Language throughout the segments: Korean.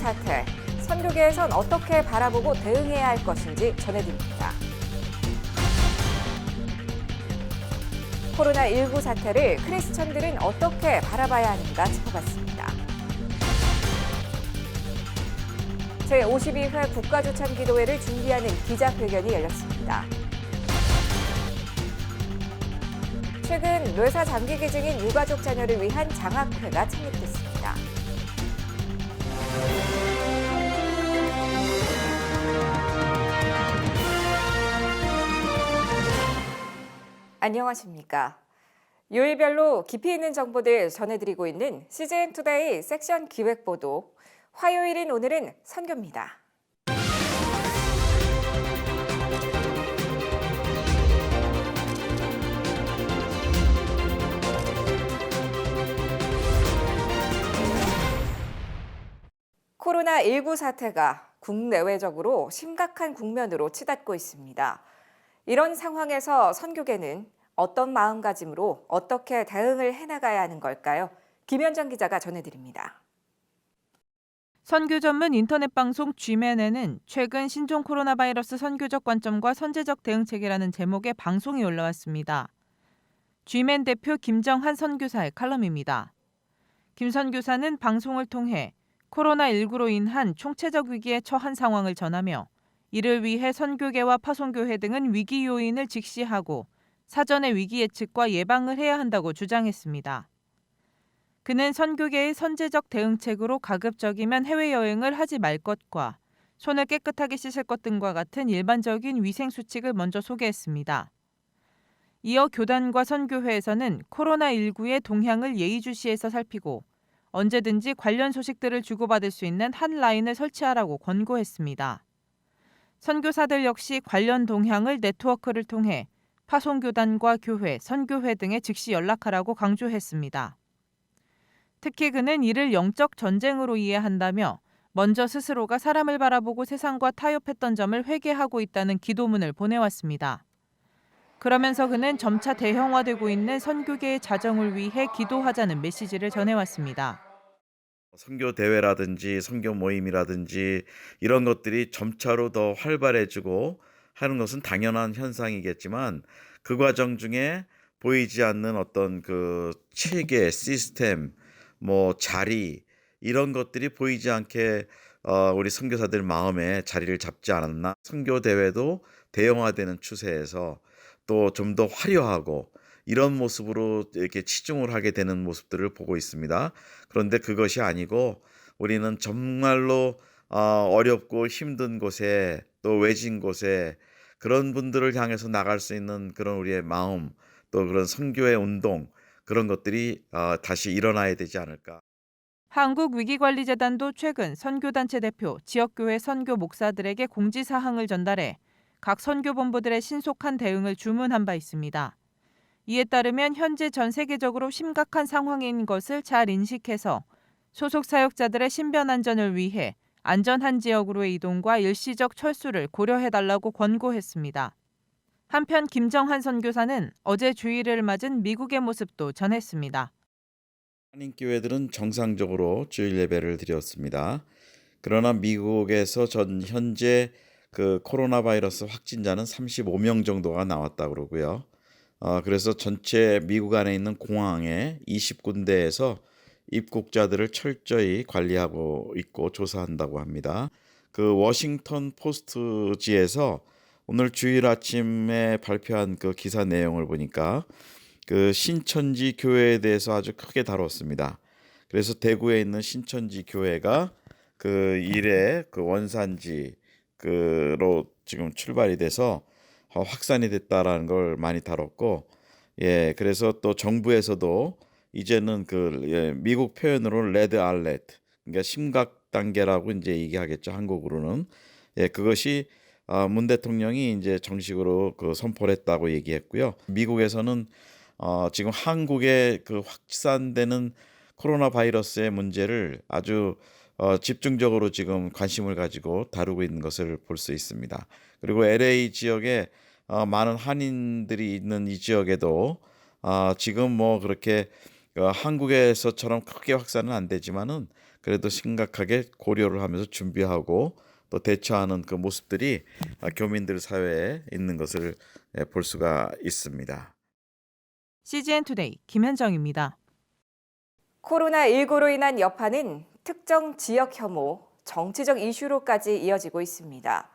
코로나19 사태, 선교계에선 어떻게 바라보고 대응해야 할 것인지 전해드립니다. 코로나19 사태를 크리스천들은 어떻게 바라봐야 하는가 짚어봤습니다. 제52회 국가주찬기도회를 준비하는 기자회견이 열렸습니다. 최근 뇌사 장기기 중인 유가족 자녀를 위한 장학회가 창립됐습니다. 안녕하십니까. 요일별로 깊이 있는 정보들 전해드리고 있는 CGN 투데이 섹션 기획 보도 화요일인 오늘은 선교입니다. 코로나19 사태가 국내외적으로 심각한 국면으로 치닫고 있습니다. 이런 상황에서 선교계는 어떤 마음가짐으로 어떻게 대응을 해나가야 하는 걸까요? 김현정 기자가 전해드립니다. 선교 전문 인터넷 방송 G맨에는 최근 신종 코로나 바이러스 선교적 관점과 선제적 대응 체계라는 제목의 방송이 올라왔습니다. G맨 대표 김정한 선교사의 칼럼입니다. 김 선교사는 방송을 통해 코로나19로 인한 총체적 위기에 처한 상황을 전하며 이를 위해 선교계와 파송교회 등은 위기 요인을 직시하고 사전에 위기 예측과 예방을 해야 한다고 주장했습니다. 그는 선교계의 선제적 대응책으로 가급적이면 해외여행을 하지 말 것과 손을 깨끗하게 씻을 것 등과 같은 일반적인 위생 수칙을 먼저 소개했습니다. 이어 교단과 선교회에서는 코로나19의 동향을 예의주시해서 살피고 언제든지 관련 소식들을 주고받을 수 있는 한 라인을 설치하라고 권고했습니다. 선교사들 역시 관련 동향을 네트워크를 통해 파송교단과 교회, 선교회 등에 즉시 연락하라고 강조했습니다. 특히 그는 이를 영적 전쟁으로 이해한다며 먼저 스스로가 사람을 바라보고 세상과 타협했던 점을 회개하고 있다는 기도문을 보내왔습니다. 그러면서 그는 점차 대형화되고 있는 선교계의 자정을 위해 기도하자는 메시지를 전해왔습니다. 선교 대회라든지 선교 모임이라든지 이런 것들이 점차로 더 활발해지고 하는 것은 당연한 현상이겠지만 그 과정 중에 보이지 않는 어떤 그 체계, 시스템, 뭐 자리 이런 것들이 보이지 않게 어, 우리 선교사들 마음에 자리를 잡지 않았나? 선교 대회도 대형화되는 추세에서 또 좀 더 화려하고 이런 모습으로 이렇게 치중을 하게 되는 모습들을 보고 있습니다. 그런데 그것이 아니고 우리는 정말로 어, 어렵고 힘든 곳에 또 외진 곳에 그런 분들을 향해서 나갈 수 있는 그런 우리의 마음 또 그런 선교의 운동 그런 것들이 어, 다시 일어나야 되지 않을까. 한국위기관리재단도 최근 선교단체 대표, 지역교회 선교 목사들에게 공지사항을 전달해 각 선교본부들의 신속한 대응을 주문한 바 있습니다. 이에 따르면 현재 전 세계적으로 심각한 상황인 것을 잘 인식해서 소속 사역자들의 신변 안전을 위해 안전한 지역으로의 이동과 일시적 철수를 고려해달라고 권고했습니다. 한편 김정한 선교사는 어제 주일을 맞은 미국의 모습도 전했습니다. 한인 교회들은 정상적으로 주일 예배를 드렸습니다. 그러나 미국에서 전 현재 그 코로나 바이러스 확진자는 35명 정도가 나왔다 그러고요. 어, 그래서 전체 미국 안에 있는 공항에 20군데에서 입국자들을 철저히 관리하고 있고 조사한다고 합니다. 그 워싱턴 포스트지에서 오늘 주일 아침에 발표한 그 기사 내용을 보니까 그 신천지 교회에 대해서 아주 크게 다뤘습니다. 그래서 대구에 있는 신천지 교회가 그 일의 그 원산지 그로 지금 출발이 돼서 어, 확산이 됐다라는 걸 많이 다뤘고 예 그래서 또 정부에서도 이제는 그 예, 미국 표현으로 레드 알렛 그러니까 심각 단계라고 이제 얘기하겠죠 한국으로는 예 그것이 어, 문 대통령이 이제 정식으로 그 선포를 했다고 얘기했고요 미국에서는 어, 지금 한국에 그 확산되는 코로나 바이러스의 문제를 아주 어, 집중적으로 지금 관심을 가지고 다루고 있는 것을 볼 수 있습니다. 그리고 LA 지역에 어, 많은 한인들이 있는 이 지역에도 어, 지금 뭐 그렇게 어, 한국에서처럼 크게 확산은 안 되지만은 그래도 심각하게 고려를 하면서 준비하고 또 대처하는 그 모습들이 아, 교민들 사회에 있는 것을 예, 볼 수가 있습니다. CGN 투데이 김현정입니다. 코로나19로 인한 여파는 특정 지역 혐오, 정치적 이슈로까지 이어지고 있습니다.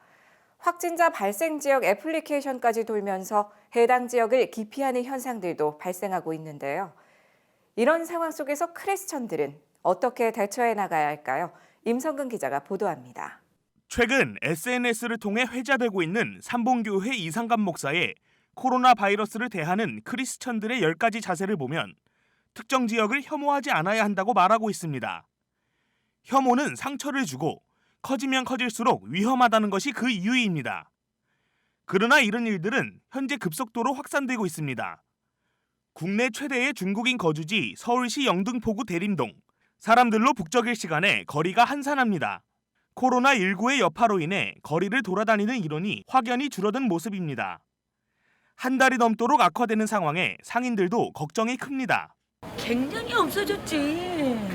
확진자 발생 지역 애플리케이션까지 돌면서 해당 지역을 기피하는 현상들도 발생하고 있는데요. 이런 상황 속에서 크리스천들은 어떻게 대처해 나가야 할까요? 임성근 기자가 보도합니다. 최근 SNS를 통해 회자되고 있는 삼봉교회 이상감 목사의 코로나 바이러스를 대하는 크리스천들의 10가지 자세를 보면 특정 지역을 혐오하지 않아야 한다고 말하고 있습니다. 혐오는 상처를 주고 커지면 커질수록 위험하다는 것이 그 이유입니다. 그러나 이런 일들은 현재 급속도로 확산되고 있습니다. 국내 최대의 중국인 거주지 서울시 영등포구 대림동. 사람들로 북적일 시간에 거리가 한산합니다. 코로나19의 여파로 인해 거리를 돌아다니는 인원이 확연히 줄어든 모습입니다. 한 달이 넘도록 악화되는 상황에 상인들도 걱정이 큽니다. 굉장히 없어졌지.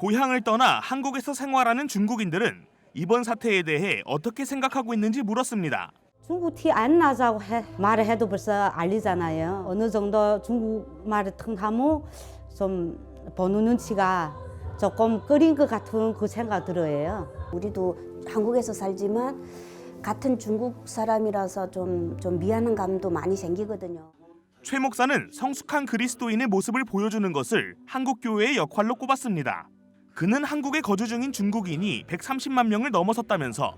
고향을 떠나 한국에서 생활하는 중국인들은 이번 사태에 대해 어떻게 생각하고 있는지 물었습니다. 중국 티 안 나자고 해, 말을 해도 벌써 알리잖아요. 어느 정도 중국 말을 통하면 좀 보는 눈치가 조금 끓인 것 같은 그 생각 들어요. 우리도 한국에서 살지만 같은 중국 사람이라서 좀, 좀 미안한 감도 많이 생기거든요. 최 목사는 성숙한 그리스도인의 모습을 보여주는 것을 한국 교회의 역할로 꼽았습니다. 그는 한국에 거주 중인 중국인이 130만 명을 넘어섰다면서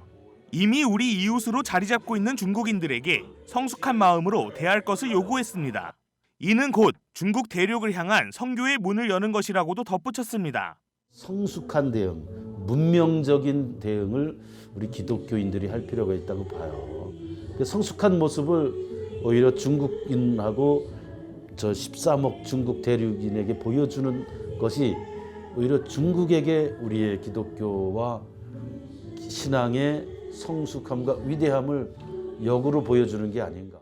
이미 우리 이웃으로 자리 잡고 있는 중국인들에게 성숙한 마음으로 대할 것을 요구했습니다. 이는 곧 중국 대륙을 향한 선교의 문을 여는 것이라고도 덧붙였습니다. 성숙한 대응, 문명적인 대응을 우리 기독교인들이 할 필요가 있다고 봐요. 그 성숙한 모습을 오히려 중국인하고 저 13억 중국 대륙인에게 보여주는 것이 오히려 중국에게 우리의 기독교와 신앙의 성숙함과 위대함을 역으로 보여주는 게 아닌가.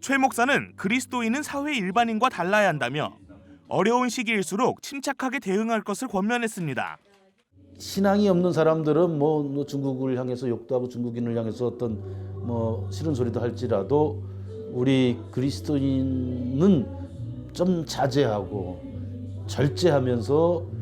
최 목사는 그리스도인은 사회 일반인과 달라야 한다며 어려운 시기일수록 침착하게 대응할 것을 권면했습니다. 신앙이 없는 사람들은 뭐, 뭐 중국을 향해서 욕도 하고 중국인을 향해서 어떤 뭐 싫은 소리도 할지라도 우리 그리스도인은 좀 자제하고 절제하면서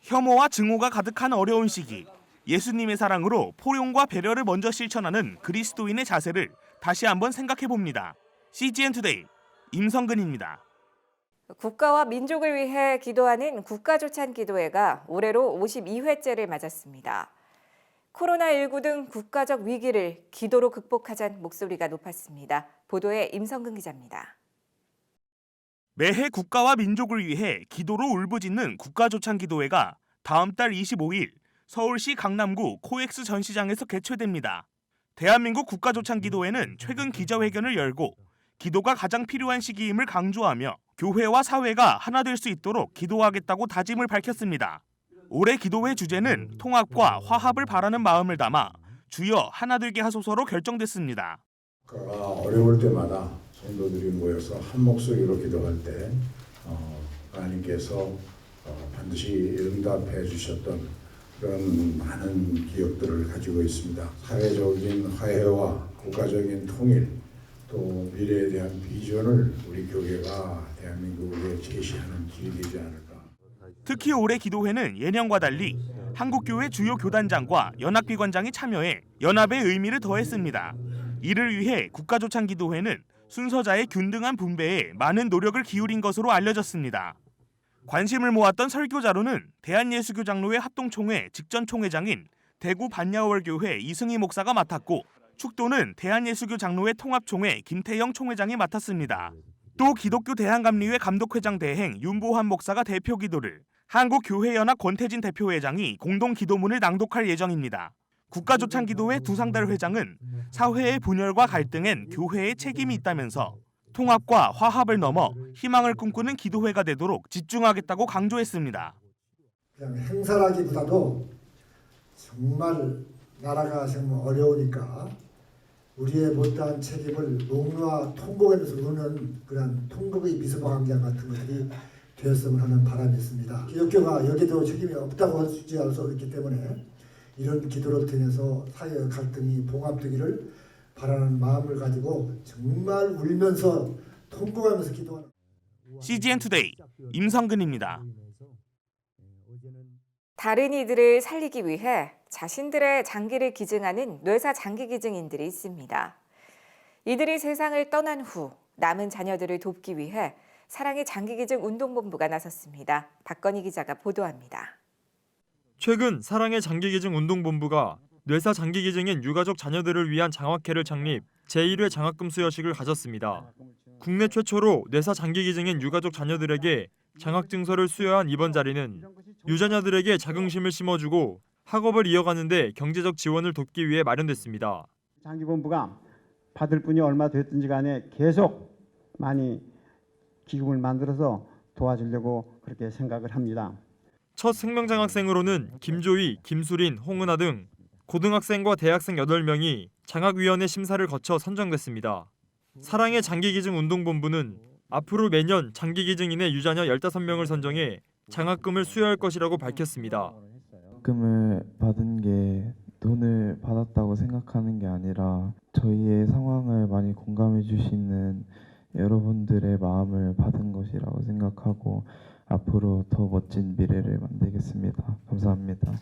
혐오와 증오가 가득한 어려운 시기. 예수님의 사랑으로 포용과 배려를 먼저 실천하는 그리스도인의 자세를 다시 한번 생각해 봅니다. CGN 투데이 임성근입니다. 국가와 민족을 위해 기도하는 국가조찬 기도회가 올해로 52회째를 맞았습니다. 코로나19 등 국가적 위기를 기도로 극복하자는 목소리가 높았습니다. 보도에 임성근 기자입니다. 매해 국가와 민족을 위해 기도로 울부짖는 국가조찬기도회가 다음 달 25일 서울시 강남구 코엑스 전시장에서 개최됩니다. 대한민국 국가조찬기도회는 최근 기자회견을 열고 기도가 가장 필요한 시기임을 강조하며 교회와 사회가 하나 될 수 있도록 기도하겠다고 다짐을 밝혔습니다. 올해 기도회 주제는 통합과 화합을 바라는 마음을 담아 주여 하나 되게 하소서로 결정됐습니다. 국가가 어려울 때마다 성도들이 모여서 한 목소리로 기도할 때 어, 하나님께서 어, 반드시 응답해 주셨던 그런 많은 기억들을 가지고 있습니다. 사회적인 화해와 국가적인 통일 또 미래에 대한 비전을 우리 교회가 대한민국에 제시하는 길이 되지 않을까. 특히 올해 기도회는 예년과 달리 한국교회 주요 교단장과 연합비관장이 참여해 연합의 의미를 더했습니다. 이를 위해 국가조창기도회는 순서자의 균등한 분배에 많은 노력을 기울인 것으로 알려졌습니다. 관심을 모았던 설교자로는 대한예수교 장로회 합동총회 직전 총회장인 대구 반야월교회 이승희 목사가 맡았고 축도는 대한예수교 장로회 통합총회 김태영 총회장이 맡았습니다. 또 기독교 대한감리회 감독회장 대행 윤보환 목사가 대표 기도를 한국교회연합 권태진 대표회장이 공동 기도문을 낭독할 예정입니다. 국가조창기도회 두상달 회장은 사회의 분열과 갈등엔 교회의 책임이 있다면서 통합과 화합을 넘어 희망을 꿈꾸는 기도회가 되도록 집중하겠다고 강조했습니다. 그냥 행사라기보다도 정말 나라가 정말 어려우니까 우리의 못다한 책임을 목놓아 통곡하면서 우는 그런 통곡의 비서방장 같은 것들이 되었으면 하는 바람이 있습니다. 기독교가 여기도 책임이 없다고 할수 있기 때문에 이런 기도를 통해서 사회의 갈등이 봉합되기를 바라는 마음을 가지고 정말 울면서 통곡하면서 기도하는 CGN 투데이 임성근입니다. 다른 이들을 살리기 위해 자신들의 장기를 기증하는 뇌사 장기 기증인들이 있습니다. 이들이 세상을 떠난 후 남은 자녀들을 돕기 위해 사랑의 장기 기증 운동본부가 나섰습니다. 박건희 기자가 보도합니다. 최근 사랑의 장기기증 운동본부가 뇌사 장기기증인 유가족 자녀들을 위한 장학회를 창립 제1회 장학금 수여식을 가졌습니다. 국내 최초로 뇌사 장기기증인 유가족 자녀들에게 장학증서를 수여한 이번 자리는 유자녀들에게 자긍심을 심어주고 학업을 이어가는 데 경제적 지원을 돕기 위해 마련됐습니다. 장기본부가 받을 분이 얼마 됐든지 간에 계속 많이 기금을 만들어서 도와주려고 그렇게 생각을 합니다. 첫 생명장학생으로는 김조희, 김수린, 홍은아 등 고등학생과 대학생 8명이 장학위원회 심사를 거쳐 선정됐습니다. 사랑의 장기기증 운동본부는 앞으로 매년 장기기증인의 유자녀 15명을 선정해 장학금을 수여할 것이라고 밝혔습니다. 장학금을 받은 게 돈을 받았다고 생각하는 게 아니라 저희의 상황을 많이 공감해 주시는 여러분들의 마음을 받은 것이라고 생각하고 앞으로 더 멋진 미래를 만들겠습니다. 감사합니다.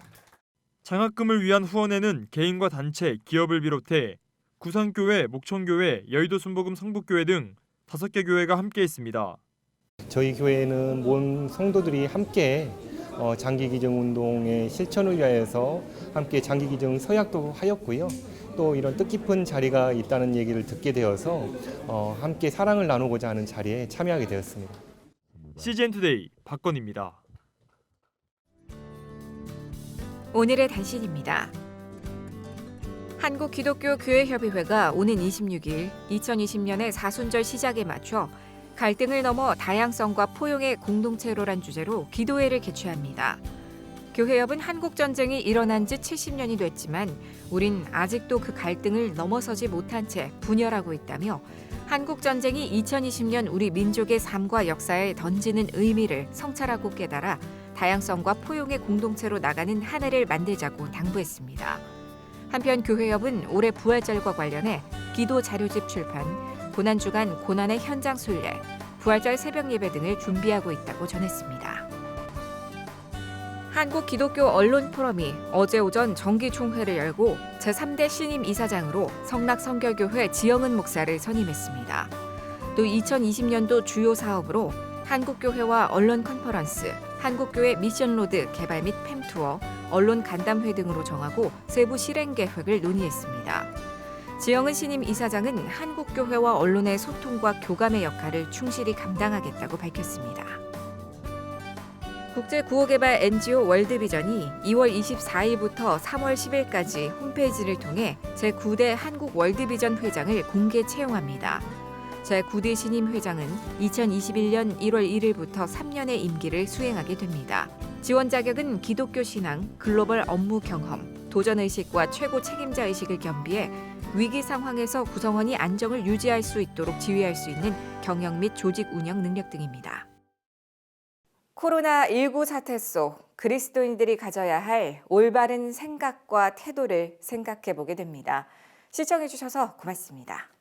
장학금을 위한 후원에는 개인과 단체, 기업을 비롯해 구산교회, 목청교회, 여의도 순복음 성북교회 등 다섯 개 교회가 함께했습니다. 저희 교회는 모든 성도들이 함께 어, 장기기증 운동의 실천을 위하여서 함께 장기기증 서약도 하였고요. 또 이런 뜻깊은 자리가 있다는 얘기를 듣게 되어서 어, 함께 사랑을 나누고자 하는 자리에 참여하게 되었습니다. CGN 투데이 박건입니다. 오늘의 단신입니다. 한국 기독교 교회협의회가 오는 26일 2020년의 사순절 시작에 맞춰 갈등을 넘어 다양성과 포용의 공동체로란 주제로 기도회를 개최합니다. 교회협은 한국 전쟁이 일어난 지 70년이 됐지만 우린 아직도 그 갈등을 넘어서지 못한 채 분열하고 있다며 한국 전쟁이 2020년 우리 민족의 삶과 역사에 던지는 의미를 성찰하고 깨달아 다양성과 포용의 공동체로 나가는 한 해를 만들자고 당부했습니다. 한편 교회협은 올해 부활절과 관련해 기도 자료집 출판, 고난 주간 고난의 현장 순례, 부활절 새벽 예배 등을 준비하고 있다고 전했습니다. 한국 기독교 언론 포럼이 어제 오전 정기 총회를 열고 제3대 신임 이사장으로 성락 성결교회 지영은 목사를 선임했습니다. 또 2020년도 주요 사업으로 한국교회와 언론 컨퍼런스, 한국교회 미션로드 개발 및 팸투어, 언론 간담회 등으로 정하고 세부 실행 계획을 논의했습니다. 지영은 신임 이사장은 한국교회와 언론의 소통과 교감의 역할을 충실히 감당하겠다고 밝혔습니다. 국제구호개발 NGO 월드비전이 2월 24일부터 3월 10일까지 홈페이지를 통해 제9대 한국 월드비전 회장을 공개 채용합니다. 제9대 신임 회장은 2021년 1월 1일부터 3년의 임기를 수행하게 됩니다. 지원 자격은 기독교 신앙, 글로벌 업무 경험, 도전 의식과 최고 책임자 의식을 겸비해 위기 상황에서 구성원이 안정을 유지할 수 있도록 지휘할 수 있는 경영 및 조직 운영 능력 등입니다. 코로나19 사태 속 그리스도인들이 가져야 할 올바른 생각과 태도를 생각해 보게 됩니다. 시청해 주셔서 고맙습니다.